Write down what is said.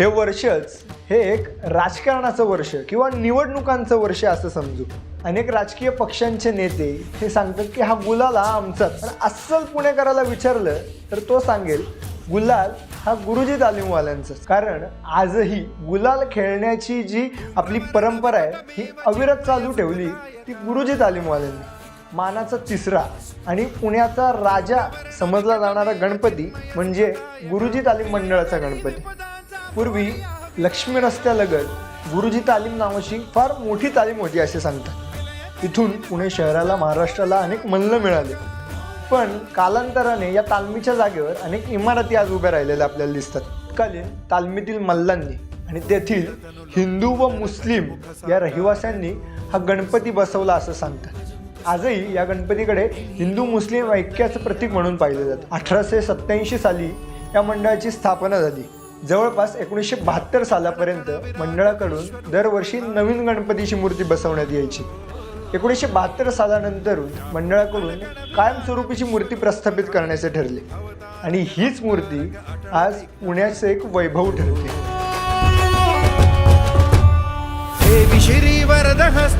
हे वर्षच हे एक राजकारणाचं वर्ष किंवा निवडणुकांचं वर्ष असं समजू. अनेक राजकीय पक्षांचे नेते हे सांगतात की हा गुलाल हा आमचाच. पण अस्सल पुणेकराला विचारलं तर तो सांगेल गुलाल हा गुरुजी तालीमवाल्यांचाच कारण आजही गुलाल खेळण्याची जी आपली परंपरा आहे ही अविरत चालू ठेवली ती गुरुजी तालीमवाल्यांनी. मानाचा तिसरा आणि पुण्याचा राजा समजला जाणारा गणपती म्हणजे गुरुजी तालीम मंडळाचा गणपती. पूर्वी लक्ष्मी रस्त्यालगत गुरुजी तालीम नावाची फार मोठी तालीम होती असे सांगतात. इथून पुणे शहराला महाराष्ट्राला अनेक मल्ल मिळाले. पण कालांतराने या तालमीच्या जागेवर अनेक इमारती आज उभ्या राहिलेल्या आपल्याला दिसतात. तत्कालीन तालमीतील मल्लांनी आणि तेथील हिंदू व मुस्लिम या रहिवाशांनी हा गणपती बसवला असं सांगतात. आजही या गणपतीकडे हिंदू मुस्लिम ऐक्याचं प्रतीक म्हणून पाहिलं जातं. अठराशे सत्याऐंशी साली या मंडळाची स्थापना झाली. जवळपास एकोणीसशे बहात्तर सालापर्यंत मंडळाकडून दरवर्षी नवीन गणपतीची मूर्ती बसवण्यात यायची. एकोणीसशे बहात्तर सालानंतरून मंडळाकडून कायमस्वरूपीची मूर्ती प्रस्थापित करण्याचे ठरले. आणि हीच मूर्ती आज पुण्याचं एक वैभव ठरते.